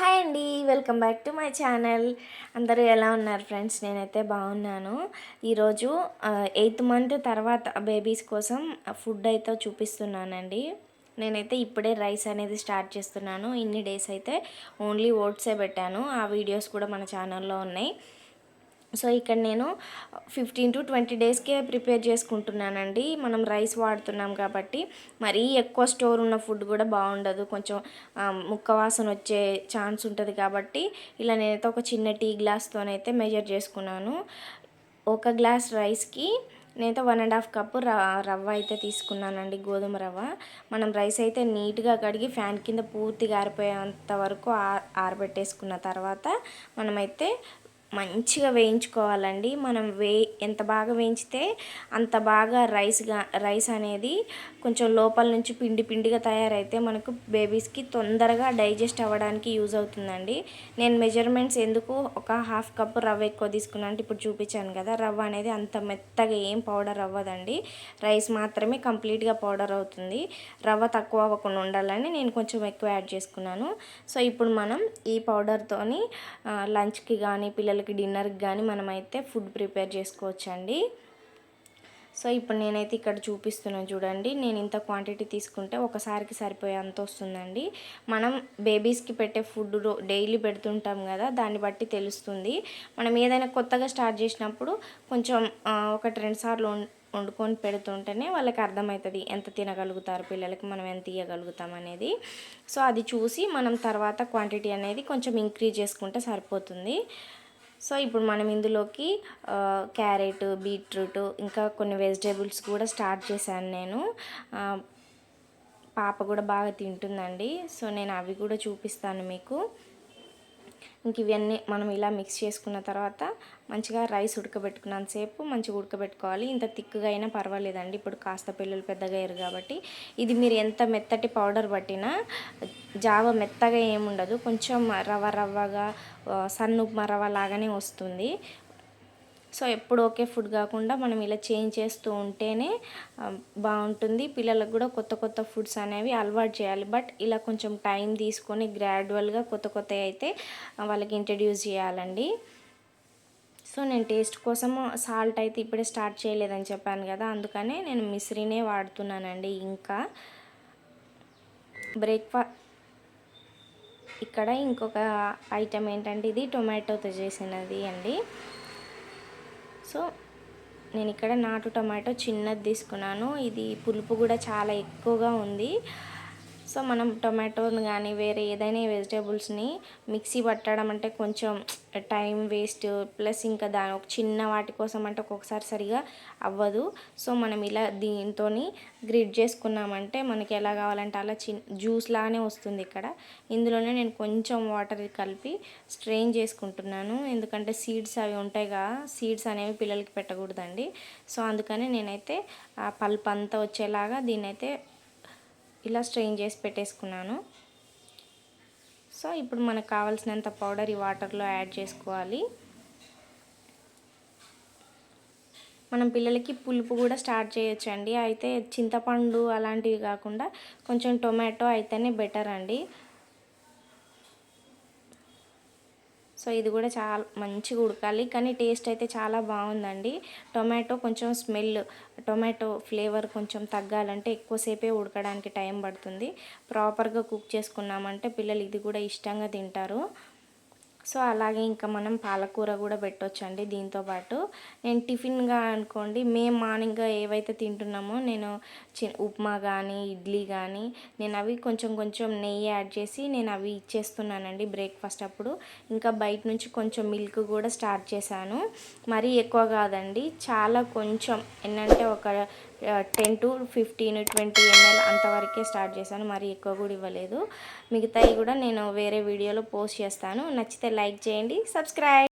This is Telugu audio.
హాయ్ అండి welcome back to my channel. అందరూ ఎలా ఉన్నారు ఫ్రెండ్స్? నేనైతే బాగున్నాను. ఈరోజు ఎయిత్ మంత్ తర్వాత బేబీస్ కోసం ఫుడ్ అయితే చూపిస్తున్నానండి. నేనైతే ఇప్పుడే రైస్ అనేది స్టార్ట్ చేస్తున్నాను. ఇన్ని డేస్ అయితే ఓన్లీ ఓట్సే పెట్టాను. ఆ వీడియోస్ కూడా మన ఛానల్లో ఉన్నాయి. సో ఇక్కడ నేను ఫిఫ్టీన్ టు ట్వంటీ డేస్కే ప్రిపేర్ చేసుకుంటున్నానండి. మనం రైస్ వాడుతున్నాం కాబట్టి మరీ ఎక్కువ స్టోర్ ఉన్న ఫుడ్ కూడా బాగుండదు. కొంచెం ముక్క వాసన వచ్చే ఛాన్స్ ఉంటుంది కాబట్టి ఇలా నేనైతే ఒక చిన్న టీ గ్లాస్తోనైతే మెజర్ చేసుకున్నాను. ఒక గ్లాస్ రైస్కి నేనైతే వన్ అండ్ హాఫ్ కప్పు రవ్వ అయితే తీసుకున్నానండి గోధుమ రవ్వ. మనం రైస్ అయితే నీట్గా కడిగి ఫ్యాన్ కింద పూర్తిగా ఆరిపోయేంత వరకు ఆరబెట్టేసుకున్న తర్వాత మనమైతే మంచిగా వేయించుకోవాలండి. మనం వే ఎంత బాగా వేయించితే అంత బాగా రైస్గా రైస్ అనేది కొంచెం లోపల నుంచి పిండి పిండిగా తయారైతే మనకు బేబీస్కి తొందరగా డైజెస్ట్ అవ్వడానికి యూజ్ అవుతుందండి. నేను మెజర్మెంట్స్ ఎందుకు ఒక హాఫ్ కప్ రవ్వ ఎక్కువ తీసుకున్నాను అంటే ఇప్పుడు చూపించాను కదా రవ్వ అనేది అంత మెత్తగా ఏం పౌడర్ అవ్వదండి. రైస్ మాత్రమే కంప్లీట్గా పౌడర్ అవుతుంది. రవ్వ తక్కువ అవ్వకుండా ఉండాలని నేను కొంచెం ఎక్కువ యాడ్ చేసుకున్నాను. సో ఇప్పుడు మనం ఈ పౌడర్తోని లంచ్కి కానీ పిల్లలు పిల్లలకి డిన్నర్కి కానీ మనమైతే ఫుడ్ ప్రిపేర్ చేసుకోవచ్చండి. సో ఇప్పుడు నేనైతే ఇక్కడ చూపిస్తున్నాను చూడండి. నేను ఇంత క్వాంటిటీ తీసుకుంటే ఒకసారికి సరిపోయే అంత వస్తుందండి. మనం బేబీస్కి పెట్టే ఫుడ్ డైలీ పెడుతుంటాం కదా దాన్ని బట్టి తెలుస్తుంది. మనం ఏదైనా కొత్తగా స్టార్ట్ చేసినప్పుడు కొంచెం ఒకటి రెండు సార్లు వండుకొని పెడుతుంటేనే వాళ్ళకి అర్థమవుతుంది ఎంత తినగలుగుతారు పిల్లలకి మనం ఎంత ఇవ్వగలుగుతాం అనేది. సో అది చూసి మనం తర్వాత క్వాంటిటీ అనేది కొంచెం ఇంక్రీజ్ చేసుకుంటే సరిపోతుంది. సో ఇప్పుడు మనం ఇందులోకి క్యారెట్ బీట్రూట్ ఇంకా కొన్ని వెజిటేబుల్స్ కూడా స్టార్ట్ చేశాను నేను. పాప కూడా బాగా తింటుందండి. సో నేను అవి కూడా చూపిస్తాను మీకు. ఇంక ఇవన్నీ మనం ఇలా మిక్స్ చేసుకున్న తర్వాత మంచిగా రైస్ ఉడకబెట్టుకున్నంతసేపు మంచిగా ఉడకబెట్టుకోవాలి. ఇంత తిక్కుగా అయినా పర్వాలేదండి. ఇప్పుడు కాస్త పిల్లలు పెద్దగా అయ్యారు కాబట్టి. ఇది మీరు ఎంత మెత్తటి పౌడర్ పట్టినా జావ మెత్తగా ఏముండదు. కొంచెం రవ్వ రవ్వగా సన్ను రవ్వ లాగానే వస్తుంది. సో ఎప్పుడు ఒకే ఫుడ్ కాకుండా మనం ఇలా చేంజ్ చేస్తూ ఉంటేనే బాగుంటుంది. పిల్లలకు కూడా కొత్త కొత్త ఫుడ్స్ అనేవి అలవాటు చేయాలి. బట్ ఇలా కొంచెం టైం తీసుకొని గ్రాడ్యువల్గా కొత్త కొత్త అయితే వాళ్ళకి ఇంట్రడ్యూస్ చేయాలండి. సో నేను టేస్ట్ కోసం సాల్ట్ అయితే ఇప్పుడే స్టార్ట్ చేయలేదని చెప్పాను కదా అందుకనే నేను మిశ్రీనే వాడుతున్నానండి. ఇంకా బ్రేక్ఫా ఇక్కడ ఇంకొక ఐటమ్ ఏంటంటే ఇది టొమాటోతో చేసినది అండి. సో నేను ఇక్కడ నాటు టమాటో చిన్నది తీసుకున్నాను. ఇది పులుపు కూడా చాలా ఎక్కువగా ఉంది. సో మనం టొమాటోని కానీ వేరే ఏదైనా వెజిటేబుల్స్ని మిక్సీ పట్టడం అంటే కొంచెం టైం వేస్ట్ ప్లస్ ఇంకా దాని ఒక చిన్న వాటి కోసం అంటే ఒక్కొక్కసారి సరిగా అవ్వదు. సో మనం ఇలా దీంతో గ్రిడ్ చేసుకున్నామంటే మనకి ఎలా కావాలంటే అలా చిన్న జ్యూస్ లాగానే వస్తుంది ఇక్కడ. ఇందులోనే నేను కొంచెం వాటర్ కలిపి స్ట్రెయిన్ చేసుకుంటున్నాను. ఎందుకంటే సీడ్స్ అవి ఉంటాయిగా సీడ్స్ అనేవి పిల్లలకి పెట్టకూడదండి. సో అందుకని నేనైతే ఆ పల్ప్ అంతా వచ్చేలాగా దీన్నైతే ఇలా స్ట్రెయిన్ చేసి పెట్టేసుకున్నాను. సో ఇప్పుడు మనకు కావాల్సినంత పౌడర్ ఈ వాటర్లో యాడ్ చేసుకోవాలి. మనం పిల్లలకి పులుపు కూడా స్టార్ట్ చేయొచ్చండి. అయితే చింతపండు అలాంటివి కాకుండా కొంచెం టొమాటో అయితేనే బెటర్ అండి. సో ఇది కూడా చాలా మంచిగా ఉడకాలి. కానీ టేస్ట్ అయితే చాలా బాగుందండి. టొమాటో కొంచెం స్మెల్ టొమాటో ఫ్లేవర్ కొంచెం తగ్గాలంటే ఎక్కువసేపే ఉడకడానికి టైం పడుతుంది. ప్రాపర్గా కుక్ చేసుకున్నామంటే పిల్లలు ఇది కూడా ఇష్టంగా తింటారు. సో అలాగే ఇంకా మనం పాలకూర కూడా పెట్టొచ్చండి దీంతోపాటు నేను టిఫిన్గా అనుకోండి మేము మార్నింగ్గా ఏవైతే తింటున్నామో నేను చి ఉప్మా కానీ ఇడ్లీ కానీ నేను అవి కొంచెం కొంచెం నెయ్యి యాడ్ చేసి నేను అవి ఇచ్చేస్తున్నానండి బ్రేక్ఫాస్ట్ అప్పుడు. ఇంకా బయట నుంచి కొంచెం మిల్క్ కూడా స్టార్ట్ చేశాను. మరీ ఎక్కువ కాదండి చాలా కొంచెం. ఏంటంటే ఒక ten to fifteen twenty ml అంతవరకే స్టార్ట్ చేశాను. మరి ఎక్కువ కూడా ఇవ్వలేదు. మిగతాయి కూడా నేను వేరే వీడియోలో పోస్ట్ చేస్తాను. నచ్చితే లైక్ చేయండి సబ్స్క్రైబ్